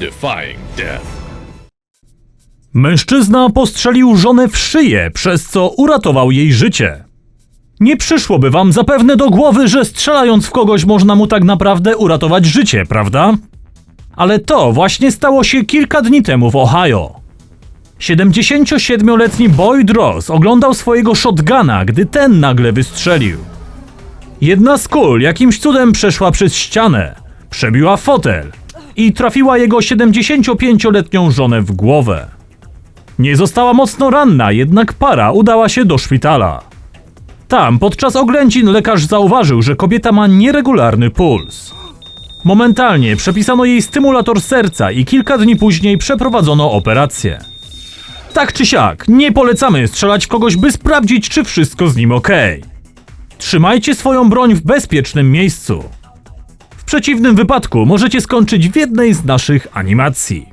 defying death. Mężczyzna postrzelił żonę w szyję, przez co uratował jej życie. Nie przyszłoby wam zapewne do głowy, że strzelając w kogoś można mu tak naprawdę uratować życie, prawda? Ale to właśnie stało się kilka dni temu w Ohio. 77-letni Boyd Ross oglądał swojego shotguna, gdy ten nagle wystrzelił. Jedna z kul jakimś cudem przeszła przez ścianę, przebiła fotel i trafiła jego 75-letnią żonę w głowę. Nie została mocno ranna, jednak para udała się do szpitala. Tam podczas oględzin lekarz zauważył, że kobieta ma nieregularny puls. Momentalnie przepisano jej stymulator serca i kilka dni później przeprowadzono operację. Tak czy siak, nie polecamy strzelać w kogoś, by sprawdzić, czy wszystko z nim ok. Trzymajcie swoją broń w bezpiecznym miejscu. W przeciwnym wypadku możecie skończyć w jednej z naszych animacji.